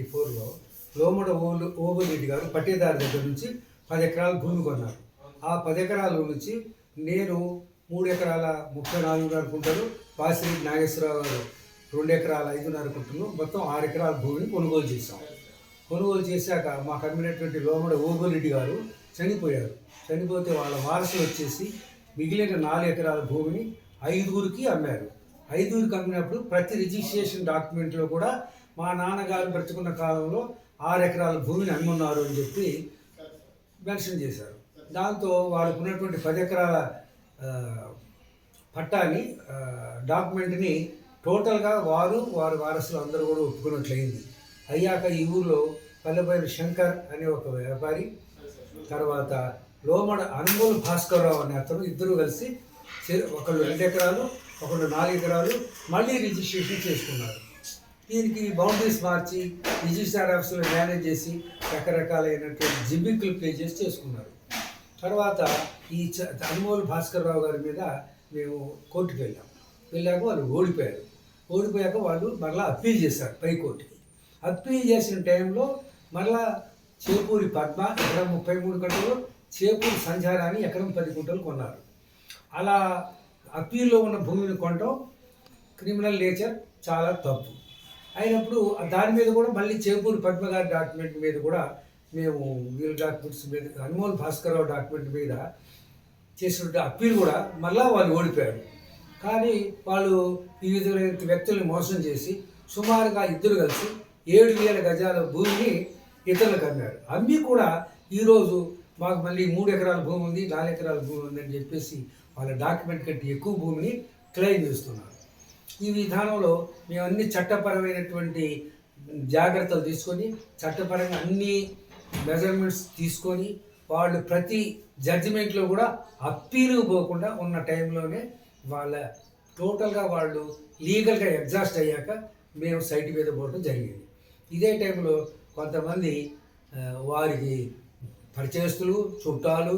Ninety ఫోర్లో లోమడ ఓలు ఓబురెడ్డి గారు పట్టేదారి దగ్గర నుంచి పది ఎకరాల భూమి కొన్నారు. ఆ పది ఎకరాల నుంచి నేను మూడు ఎకరాల ముప్పై నాలుగు అనుకుంటారు వాసిరెడ్డి నాగేశ్వరరావు గారు రెండు ఎకరాల ఐదున్నర అనుకుంటున్నాం మొత్తం ఆరు ఎకరాల భూమిని కొనుగోలు చేశాం. కొనుగోలు చేశాక మాకు అమ్మినటువంటి లోమడ ఓబురెడ్డి గారు చనిపోయారు. చనిపోతే వాళ్ళ వారసులు వచ్చేసి మిగిలిన నాలుగు ఎకరాల భూమిని ఐదుగురికి అమ్మారు. ఐదుగురికి అమ్మినప్పుడు ప్రతి రిజిస్ట్రేషన్ డాక్యుమెంట్లో కూడా మా నాన్నగారు బ్రతుకున్న కాలంలో ఆరు ఎకరాల భూమిని అమ్మున్నారు అని చెప్పి మెన్షన్ చేశారు. దాంతో వాళ్ళకున్నటువంటి పది ఎకరాల ఆ, పట్టాని డాక్యుమెంట్ని టోటల్గా వారు వారి వారసులు అందరూ కూడా ఒప్పుకున్నట్లయింది. అయ్యాక ఈ ఊర్లో పల్లెపైన శంకర్ అనే ఒక వ్యాపారి తర్వాత లోమడ అనుమోల్ భాస్కర్రావు అనే అతను ఇద్దరు కలిసి ఒకళ్ళు రెండు ఎకరాలు ఒకళ్ళు నాలుగు ఎకరాలు మళ్ళీ రిజిస్ట్రేషన్ చేసుకున్నారు. దీనికి బౌండరీస్ మార్చి రిజిస్టార్ ఆఫీసులో మేనేజ్ చేసి రకరకాలైనటువంటి జిమ్మిక్లు ప్లే చేసి చేసుకున్నారు. తర్వాత ఈ చ- అనుమోలు భాస్కర్ రావు గారి మీద మేము కోర్టుకు వెళ్ళాం. వెళ్ళాక వాళ్ళు ఓడిపోయారు. ఓడిపోయాక వాళ్ళు మరలా అప్పీల్ చేశారు పైకోర్టుకి అప్పీల్ చేసిన టైంలో మరలా చేపూరి పద్మ ఎకరం ముప్పై మూడు గంటలు చేపూరి సంచారాన్ని ఎకరం పది గుంటలు కొన్నారు. అలా అప్పీల్లో ఉన్న భూమిని కొనడం క్రిమినల్ నేచర్ చాలా తప్పు. అయినప్పుడు దాని మీద కూడా మళ్ళీ చేపూరు పద్మ గారి డాక్యుమెంట్ మీద కూడా మేము వీళ్ళ డాక్యుమెంట్స్ మీద అనుమోల్ భాస్కర్రావు డాక్యుమెంట్ మీద చేసినట్టు అప్పీల్ కూడా మళ్ళా వాళ్ళు ఓడిపోయారు. కానీ వాళ్ళు వివిధ వ్యక్తుల్ని మోసం చేసి సుమారుగా ఇద్దరు కలిసి ఏడు వేల గజాల భూమిని ఇతరులకు అమ్మారు. అమ్మి కూడా ఈరోజు మాకు మళ్ళీ మూడు ఎకరాల భూమి ఉంది నాలుగు ఎకరాల భూమి ఉంది అని చెప్పేసి వాళ్ళ డాక్యుమెంట్ కంటే ఎక్కువ భూమిని క్లెయిమ్ చేస్తున్నారు. ఈ విధానంలో మేము అన్ని చట్టపరమైనటువంటి జాగ్రత్తలు తీసుకొని చట్టపరంగా అన్ని మెజర్మెంట్స్ తీసుకొని వాళ్ళు ప్రతి జడ్జిమెంట్లో కూడా అప్పీలు పోకుండా ఉన్న టైంలోనే వాళ్ళ టోటల్గా వాళ్ళు లీగల్గా ఎగ్జాస్ట్ అయ్యాక మేము సైట్ మీద పోవడం జరిగింది. ఇదే టైంలో కొంతమంది వారికి పరిచయస్తులు చుట్టాలు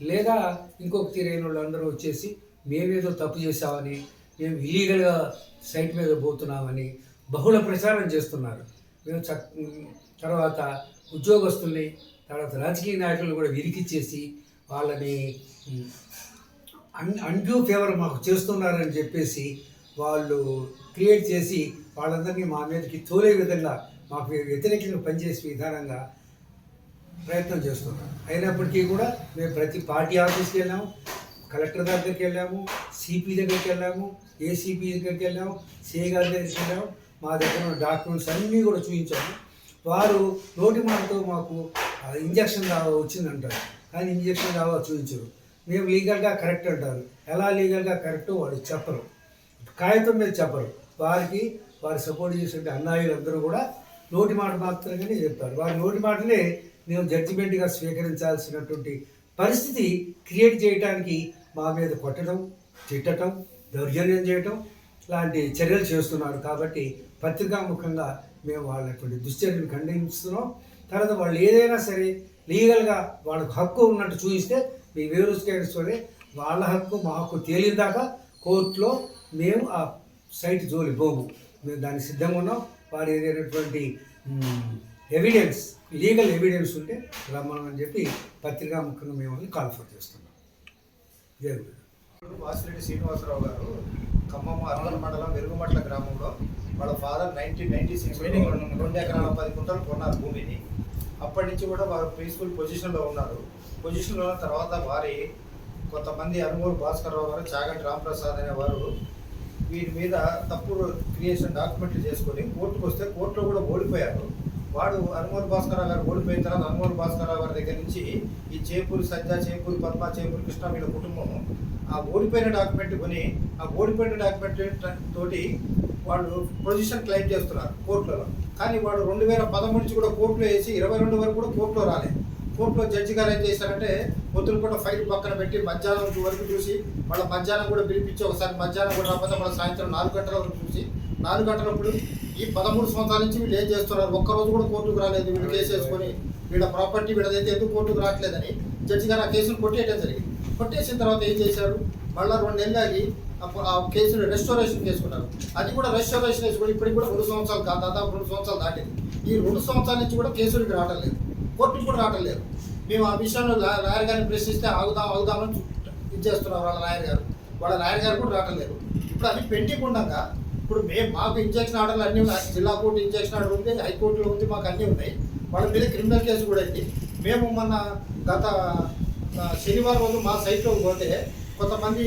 లేదా ఇంకొక తీరైన వాళ్ళు అందరూ వచ్చేసి మేమేదో తప్పు చేసామని మేము ఇల్లీగల్గా సైట్ మీద పోతున్నామని బహుళ ప్రచారం చేస్తున్నారు. మేము చక్ తర్వాత ఉద్యోగస్తుల్ని తర్వాత రాజకీయ నాయకులను కూడా విరికిచ్చేసి వాళ్ళని అన్ అన్డ్యూ ఫేవర్ మాకు చేస్తున్నారని చెప్పేసి వాళ్ళు క్రియేట్ చేసి వాళ్ళందరినీ మా మీదకి తోలే విధంగా మాకు వ్యతిరేకంగా పనిచేసే విధానంగా ప్రయత్నం చేస్తున్నాం అయినప్పటికీ కూడా మేము ప్రతి పార్టీ ఆఫీస్కి వెళ్ళాము. కలెక్టర్ దగ్గరికి వెళ్ళాము సిపి దగ్గరికి వెళ్ళాము ఏసీపీ దగ్గరికి వెళ్ళాము సిఐ గారి దగ్గరికి వెళ్ళాము. మా దగ్గర ఉన్న డాక్యుమెంట్స్ అన్నీ కూడా చూపించాము. వారు నోటి మాటతో మాకు ఇంజక్షన్ దావా వచ్చిందంటారు. కానీ ఇంజక్షన్ రావా చూపించరు. మేము లీగల్గా కరెక్ట్ అంటారు. ఎలా లీగల్గా కరెక్ట్ వాడు చెప్పరు. కాగితం మీద చెప్పరు. వారికి వారు సపోర్ట్ చేసే అన్నాయులు అందరూ కూడా నోటి మాట మాత్రంగానే చెప్తారు. వారి నోటి మాటనే మేము జడ్జిమెంట్గా స్వీకరించాల్సినటువంటి పరిస్థితి క్రియేట్ చేయడానికి మా మీద కొట్టడం తిట్టడం దౌర్జన్యం చేయటం లాంటి చర్యలు చేస్తున్నారు. కాబట్టి పత్రికాముఖంగా మేము వాళ్ళటువంటి దుశ్చర్యను ఖండిస్తున్నాం. తర్వాత వాళ్ళు ఏదైనా సరే లీగల్గా వాళ్ళకు హక్కు ఉన్నట్టు చూపిస్తే మీ వేరుస్తేనే వాళ్ళ హక్కు మా హక్కు తేలిందాక కోర్టులో మేము ఆ సైట్ జోలి పోము. మేము దానికి సిద్ధంగా ఉన్నాం. వారు ఏదైనటువంటి ఎవిడెన్స్ లీగల్ ఎవిడెన్స్ ఉంటే రమ్మని చెప్పి పత్రికా ముఖ్యంగా మేము కాల్ఫర్ చేస్తున్నాం. వాసిరెడ్డి శ్రీనివాసరావు గారు ఖమ్మం అర్బన్ మండలం వెరుగుమట్ల గ్రామంలో వాళ్ళ ఫాదర్ నైన్టీన్ నైన్టీ సిక్స్ రెండు ఎకరాల పది గుంటలు కొన్నారు భూమిని. అప్పటి నుంచి కూడా వారు పీస్ఫుల్ పొజిషన్లో ఉన్నారు. పొజిషన్లో ఉన్న తర్వాత వారి కొంతమంది అనుమూలు భాస్కర్ రావు గారు చాగంటి రాంప్రసాద్ అనే వారు వీరి మీద తప్పుడు క్రియేషన్ డాక్యుమెంట్లు చేసుకొని కోర్టుకు వస్తే కోర్టులో కూడా ఓడిపోయారు. వాడు అనుమోల్ భాస్కరరావు గారు ఓడిపోయిన తర్వాత అనుమోల్ భాస్కరరావు గారి దగ్గర నుంచి ఈ చేపూరి సజ్జ చేపూరి పద్మ చేపూరి కృష్ణ వీళ్ళ కుటుంబం ఆ ఓడిపోయిన డాక్యుమెంట్ కొని ఆ ఓడిపోయిన డాక్యుమెంట్ తోటి వాళ్ళు పొజిషన్ క్లెయిమ్ చేస్తున్నారు కోర్టులలో. కానీ వాడు రెండు వేల పదమూడు నుంచి కూడా కోర్టులో వేసి ఇరవై రెండు వరకు కూడా కోర్టులో రాలేదు కోర్టులో జడ్జి గారు ఏం చేశారంటే పొద్దున పూట ఫైల్ పక్కన పెట్టి మధ్యాహ్నం వరకు చూసి వాళ్ళ మధ్యాహ్నం కూడా పిలిపించి ఒకసారి మధ్యాహ్నం కూడా రాకపోతే మళ్ళీ సాయంత్రం నాలుగు గంటల వరకు చూసి నాలుగు గంటలప్పుడు ఈ పదమూడు సంవత్సరాల నుంచి వీళ్ళు ఏం చేస్తున్నారు? ఒక్కరోజు కూడా కోర్టుకు రాలేదు. వీళ్ళు కేసు వేసుకొని వీళ్ళ ప్రాపర్టీ వీళ్ళదైతే ఎందుకు కోర్టుకు రావట్లేదని జడ్జి గారు ఆ కేసును కొట్టేయడం జరిగింది. కొట్టేసిన తర్వాత ఏం చేశారు? మళ్ళీ రెండు నెలలు ఆ కేసును రెస్టోరేషన్ చేసుకున్నారు. అది కూడా రెస్టోరేషన్ వేసుకొని ఇప్పటికి కూడా రెండు సంవత్సరాలు కాదు దాదాపు రెండు సంవత్సరాలు దాటింది. ఈ రెండు సంవత్సరాల నుంచి కూడా కేసులకు రావటం లేదు. కోర్టుకు కూడా రావటం లేదు. మేము ఆ విషయంలో లాయర్ గారిని ప్రశ్నిస్తే ఆగుదాం ఆగుదామని ఇది చేస్తున్నారు వాళ్ళ లాయర్ గారు. వాళ్ళ లాయర్ గారు కూడా రావటం లేదు. ఇప్పుడు అది పెండింగ్ ఉండగా ఇప్పుడు మేము మాకు ఇంజక్షన్ ఆర్డర్లు అన్నీ ఉన్నాయి. జిల్లా కోర్టు ఇంజక్షన్ ఆర్డర్ ఉంది హైకోర్టులో ఉంది మాకు అన్నీ ఉన్నాయి. వాళ్ళ మీద క్రిమినల్ కేసు కూడా అయింది. మేము మొన్న గత శనివారం రోజు మా సైట్లో పోతే కొంతమంది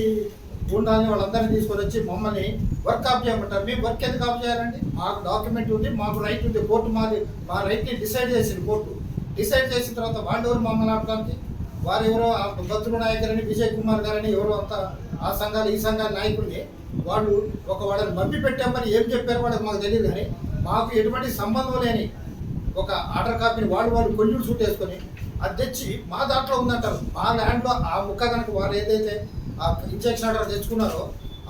గుండాలని వాళ్ళందరినీ తీసుకొని వచ్చి మమ్మల్ని వర్క్ ఆఫ్ చేయమంటారు. మేము వర్క్ ఎందుకు ఆఫ్ చేయాలండి? మాకు డాక్యుమెంట్ ఉంది మాకు రైట్ ఉంది కోర్టు మాది మా రైట్ని డిసైడ్ చేసింది కోర్టు. డిసైడ్ చేసిన తర్వాత వాళ్ళు ఎవరు మమ్మల్ని ఆడటానికి వారు ఎవరో ఆ నాయకులని విజయ్ కుమార్ గారని ఎవరో అంత ఆ సంఘాలు ఈ సంఘాల నాయకుడిని వాళ్ళు ఒక వాళ్ళని మభ్య పెట్టామని ఏం చెప్పారో వాళ్ళకి మాకు తెలియదు కానీ మాకు ఎటువంటి సంబంధం లేని ఒక ఆర్డర్ కాపీని వాళ్ళు వాళ్ళు కొల్యూరు సూట్ వేసుకొని అది తెచ్చి మా దాంట్లో ఉందంటారు. మా ల్యాండ్లో ఆ ముక్క కనుక వారు ఏదైతే ఆ ఇంజక్షన్ ఆర్డర్ తెచ్చుకున్నారో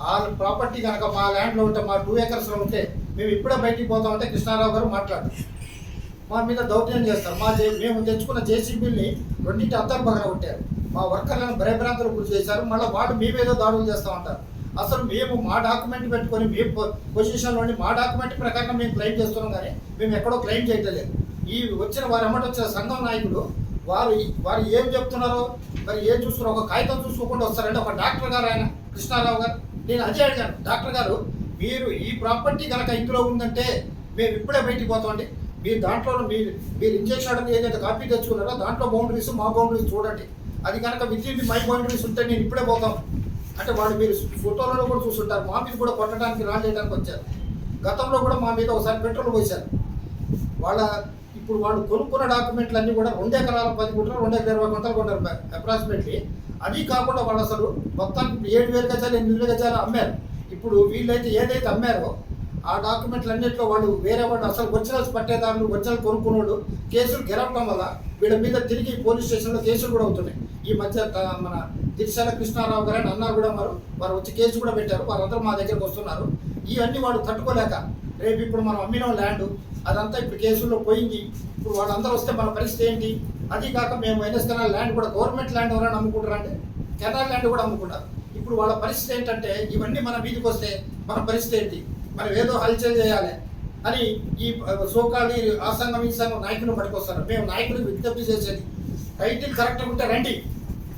ఆ ప్రాపర్టీ కనుక మా ల్యాండ్లో ఉంటే మా టూ ఏకర్స్లో ఉంటే మేము ఇప్పుడే బయటికి పోతామంటే కృష్ణారావు గారు మాట్లాడు మా మీద దౌర్జన్యం చేస్తారు. మా మేము తెచ్చుకున్న జేసీబీని రెండింటి అద్దరు పగల కొట్టారు. మా వర్కర్లను భయభ్రాంతులు గురి చేశారు. మళ్ళీ వాళ్ళు మేమేదో దాడులు చేస్తూ ఉంటారు అసలు మేము మా డాక్యుమెంట్ పెట్టుకొని మీ పొజిషన్లోని మా డాక్యుమెంట్ ప్రకారం మేము క్లెయిమ్ చేస్తున్నాం కానీ మేము ఎక్కడో క్లెయిమ్ చేయట్లేదు. ఈ వచ్చిన వారు అమ్మట వచ్చిన సంఘం నాయకుడు వారు వారు ఏం చెప్తున్నారో మరి ఏం చూస్తున్నారో ఒక కాగితం చూసుకోకుండా వస్తారంటే ఒక డాక్టర్ గారు ఆయన కృష్ణారావు గారు నేను అదే అడిగాను. డాక్టర్ గారు మీరు ఈ ప్రాపర్టీ కనుక ఇందులో ఉందంటే మేము ఇప్పుడే బయటికి పోతామండి మీరు దాంట్లో మీరు మీరు ఇంజక్షన్ ఏదైతే కాపీ తెచ్చుకున్నారో దాంట్లో బౌండరీస్ మా బౌండరీస్ చూడండి. అది కనుక విత్ ఇన్ మై బౌండరీస్ ఉంటే నేను ఇప్పుడే పోతాం. అంటే వాడు మీరు ఫోటోలలో కూడా చూస్తుంటారు. మా మీద కూడా కొట్టడానికి రాలేయడానికి వచ్చారు. గతంలో కూడా మా మీద ఒకసారి పెట్రోల్ పోసారు వాళ్ళ ఇప్పుడు వాళ్ళు కొనుక్కున్న డాక్యుమెంట్లు అన్నీ కూడా రెండు ఎకరాల పది గుంటలు రెండు ఎకరాల ఇరవై గుంటలు కొన్నారు అప్రాక్సిమేట్లీ అది కాకుండా వాళ్ళు అసలు మొత్తానికి ఏడు వేలు గజాలు ఎనిమిది వేలు గజాలు అమ్మారు. ఇప్పుడు వీళ్ళైతే ఏదైతే అమ్మారో ఆ డాక్యుమెంట్లు అన్నింటిలో వాళ్ళు వేరే వాళ్ళు అసలు ఒరిజినల్స్ పట్టేదారులు ఒరిజినల్ కొనుక్కున్నాడు కేసులు గెలవడం వల్ల వీళ్ళ మీద తిరిగి పోలీస్ స్టేషన్లో కేసులు కూడా అవుతున్నాయి. ఈ మధ్య త- మన దిర్శాల కృష్ణారావు గారు అని అన్నారు కూడా వారు వారు వచ్చి కేసు కూడా పెట్టారు. వారందరూ మా దగ్గరకు వస్తున్నారు. ఇవన్నీ వాళ్ళు తట్టుకోలేక రేపు ఇప్పుడు మనం అమ్మిన ల్యాండ్ అదంతా ఇప్పుడు కేసుల్లో పోయింది. ఇప్పుడు వాళ్ళందరూ వస్తే మన పరిస్థితి ఏంటి? అది కాక మేము ఎన్ఎస్ కెనాల్ ల్యాండ్ కూడా గవర్నమెంట్ ల్యాండ్ ఎవరైనా అమ్ముకుంటారంటే కెనాల్ ల్యాండ్ కూడా అమ్ముకుంటారు. ఇప్పుడు వాళ్ళ పరిస్థితి ఏంటంటే ఇవన్నీ మన వీధికి వస్తే మన పరిస్థితి ఏంటి? మనం ఏదో హల్చల్ చేయాలి. అని ఈ సోకాలి ఆ సంఘం ఈ సంఘం నాయకులు పట్టుకొస్తారు. మేము నాయకులకు విజ్ఞప్తి చేసేది టైటిల్ కరెక్ట్ ఉంటే రండి.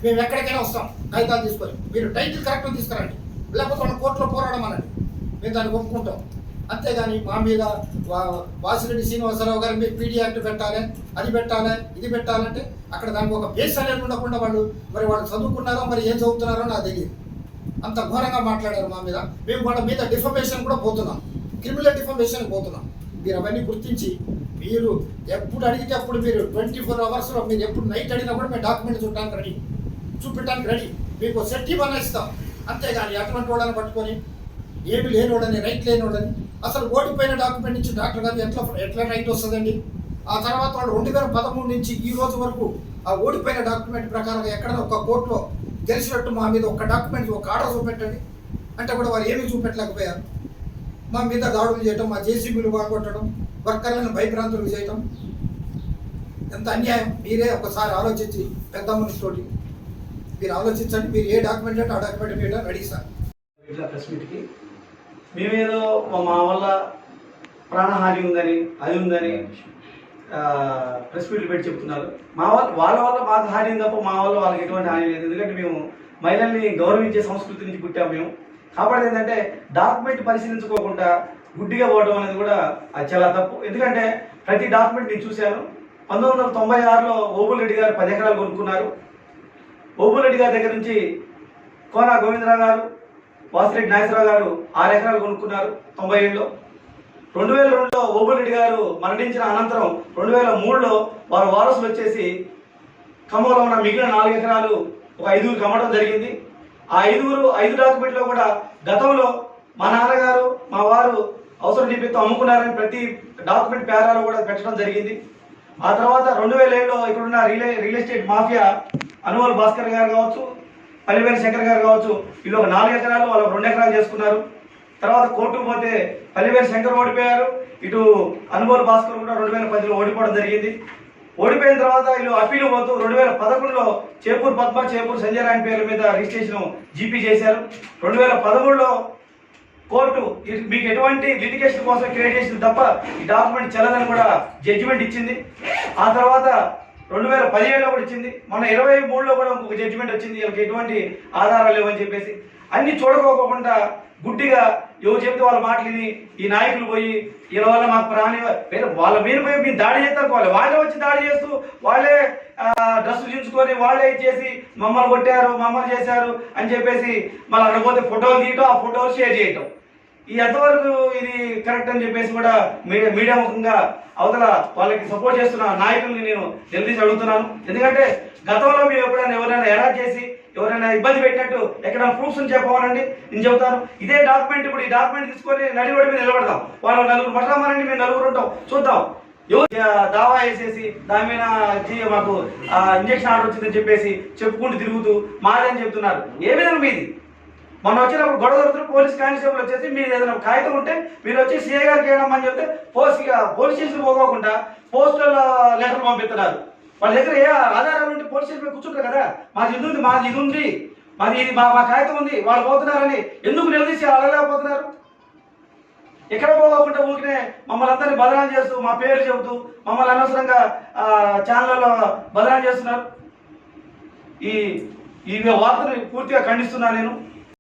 మేము ఎక్కడికైనా వస్తాం కాగితాలు తీసుకొని. మీరు టైటిల్ కరెక్ట్ తీసుకురండి. లేకపోతే మన కోర్టులో పోరాడమనండి మేము దాన్ని ఒప్పుకుంటాం. అంతేగాని మా మీద వా- వాసిరెడ్డి శ్రీనివాసరావు గారి మీద పీడీ యాక్ట్ పెట్టాలి అది పెట్టాలి ఇది పెట్టాలంటే అక్కడ దానికి ఒక బేస్ అనేది ఉండకుండా వాళ్ళు మరి వాళ్ళు చదువుకున్నారో మరి ఏం చదువుతున్నారో నాకు తెలియదు. అంత ఘోరంగా మాట్లాడారు మా మీద. మేము వాళ్ళ మీద డిఫమేషన్ కూడా పోతున్నాం. క్రిమినల్ డిఫామేషన్ పోతున్నాం. మీరు అవన్నీ గుర్తించి మీరు ఎప్పుడు అడిగితే అప్పుడు మీరు ట్వంటీ ఫోర్ అవర్స్లో మీరు ఎప్పుడు నైట్ అడిగినా కూడా మేము డాక్యుమెంట్ చూడటానికి రెడీ చూపించడానికి రెడీ మీకు సెట్టి ఇవ్వని ఇస్తాం. అంతేగాని అటువంటి వాళ్ళని పట్టుకొని ఏమి లేనివాడని రైట్ లేనివాడని అసలు ఓడిపోయిన డాక్యుమెంట్ నుంచి డాక్టర్ గారు ఎట్లా ఎట్లా రైట్ వస్తుందండి? ఆ తర్వాత వాళ్ళు రెండు వేల పదమూడు నుంచి ఈ రోజు వరకు ఆ ఓడిపోయిన డాక్యుమెంట్ ప్రకారం ఎక్కడ ఒక కోర్టులో గెలిచినట్టు మా మీద ఒక డాక్యుమెంట్ ఒక ఆర్డర్ చూపెట్టండి. అంటే కూడా వారు ఏమీ చూపెట్టలేకపోయారు. మా మీద దాడులు చేయటం మా జేసీబీలు బాగొట్టడం వర్కర్లను భయభ్రాంతులు చేయటం ఎంత అన్యాయం? మీరే ఒకసారి ఆలోచించి పెద్ద మనిషితోటి మీరు ఆలోచించండి మీరు ఏ డాక్యుమెంట్ అంటే ఆ డాక్యుమెంట్ మీద రెడీ సార్. ఇట్లా ప్రెస్ మీట్కి మేమేదో మా- వల్ల ప్రాణహాని ఉందని అది ఉందని ప్రెస్ మీట్లు పెట్టి చెప్తున్నారు. మా వల్ల వాళ్ళ వల్ల మాకు హాని ఉంది తప్ప మా వల్ల వాళ్ళకి ఎటువంటి హాని లేదు. ఎందుకంటే మేము మహిళల్ని గౌరవించే సంస్కృతి నుంచి పుట్టాము మేము. కాబట్టి ఏంటంటే డాక్యుమెంట్ పరిశీలించుకోకుండా గుడ్డిగా పోవడం అనేది కూడా అది చాలా తప్పు. ఎందుకంటే ప్రతి డాక్యుమెంట్ నేను చూశాను. పంతొమ్మిది వందల తొంభై ఆరులో ఓబుల్ రెడ్డి గారు పది ఎకరాలు కొనుక్కున్నారు. ఓబుల్ రెడ్డి గారి దగ్గర నుంచి కోన గోవిందరావు గారు వాసిరెడ్డి నాగేశ్వరరావు గారు ఆరు ఎకరాలు కొనుక్కున్నారు తొంభై ఏడులో. రెండు వేల రెండులో ఓబులరెడ్డి గారు మరణించిన అనంతరం రెండు వేల మూడులో వారు వారసులు వచ్చేసి ఖమ్మంలో ఉన్న మిగిలిన నాలుగు ఎకరాలు ఒక ఐదుగురికి అమ్మడం జరిగింది. ఆ ఐదుగురు ఐదు డాక్యుమెంట్లో కూడా గతంలో మా నాన్నగారు మా వారు అవసరం నిమిత్తం అమ్ముకున్నారని ప్రతి డాక్యుమెంట్ పేరాలు కూడా పెట్టడం జరిగింది. ఆ తర్వాత రెండు వేల ఏడులో ఇక్కడున్న రియల్ రియల్ ఎస్టేట్ మాఫియా అనువల్ భాస్కర్ గారు కావచ్చు పల్లివేలి శంకర్ గారు కావచ్చు వీళ్ళు ఒక నాలుగు ఎకరాలు వాళ్ళు రెండు ఎకరాలు చేసుకున్నారు. తర్వాత కోర్టుకు పోతే పల్లివేలి శంకర్ ఓడిపోయారు. ఇటు అనుభవ భాస్కర్ కూడా రెండు వేల పదిలో ఓడిపోవడం జరిగింది. ఓడిపోయిన తర్వాత వీళ్ళు అప్పీలు పోతూ రెండు వేల పదకొండులో చేపూర్ పద్మ చేపూర్ సంజయ్ రాయన్ పేర్ల మీద రిజిస్ట్రేషన్ జీపీ చేశారు. రెండు వేల పదమూడులో కోర్టు మీకు ఎటువంటి లిటిగేషన్ కోసం క్రియేట్ చేసింది తప్ప ఈ డాక్యుమెంట్ చెల్లదని కూడా జడ్జిమెంట్ ఇచ్చింది. ఆ తర్వాత రెండు వేల పదిహేడులో కూడా ఇచ్చింది. మొన్న ఇరవై మూడులో కూడా ఇంకొక జడ్జిమెంట్ వచ్చింది. వీళ్ళకి ఎటువంటి ఆధారాలు లేవని చెప్పేసి. అన్ని చూడకోకుండా గుడ్డిగా ఎవరు చెప్తే వాళ్ళ మాటలు విని ఈ నాయకులు పోయి వీళ్ళ వల్ల మాకు ప్రాణి వాళ్ళ మీద పోయి మేము దాడి చేస్తారు వాళ్ళే వచ్చి దాడి చేస్తూ వాళ్ళే డ్రెస్సులు చూసుకొని వాళ్ళే ఇచ్చేసి మమ్మల్ని కొట్టారు మమ్మల్ని చేశారు అని చెప్పేసి మళ్ళీ అక్కడ పోతే ఫోటోలు తీయటం ఆ ఫోటోలు షేర్ చేయటం. ఈ ఎంతవరకు ఇది కరెక్ట్ అని చెప్పేసి కూడా మీడియా మీడియా ముఖంగా అవతల వాళ్ళకి సపోర్ట్ చేస్తున్న నాయకుల్ని నేను నిలదీసి అడుగుతున్నాను. ఎందుకంటే గతంలో మీరు ఎప్పుడైనా ఎవరైనా ఎరా చేసి ఎవరైనా ఇబ్బంది పెట్టినట్టు ఎక్కడ ప్రూఫ్స్ చెప్పవాలండి నేను చెబుతాను. ఇదే డాక్యుమెంట్ ఇప్పుడు ఈ డాక్యుమెంట్ తీసుకొని నడివడి మీద నిలబడతాం వాళ్ళు నలుగురు పట్టమనండి మేము నలుగురు ఉంటాం. చూద్దాం. దావా వేసేసి దాని మీద మాకు ఇంజక్షన్ ఆర్డర్ వచ్చిందని చెప్పేసి చెప్పుకుంటూ తిరుగుతూ మాదని చెప్తున్నారు. ఏ విధంగా మీది? మొన్న వచ్చినప్పుడు గొడవ జరుగుతున్న పోలీస్ కానిస్టేబుల్ వచ్చేసి మీరు ఏదైనా కాగితం ఉంటే మీరు వచ్చి సీఏ గారికి వేయడం చెప్తే పోస్ట్ పోలీస్ స్టేషన్ పోకోకుండా పోస్టల్ లెటర్ పంపిస్తున్నారు. వాళ్ళ దగ్గర ఏ ఆధారాలు ఉంటే పోలీస్ స్టేషన్ కూర్చుంటారు కదా? మాది ఇది ఉంది మాది ఇది ఉంది. మాది ఇది మా మా కాగితం ఉంది వాళ్ళు పోతున్నారని ఎందుకు నిలదీసి అడగలేకపోతున్నారు ఎక్కడ పోకుండా ఊరికే మమ్మల్ని అందరినీ బదనాలు చేస్తూ మా పేరు చెబుతూ మమ్మల్ని అనవసరంగా ఛానళ్ళలో బదనాలు చేస్తున్నారు? ఈ ఈ వార్తను పూర్తిగా ఖండిస్తున్నా నేను.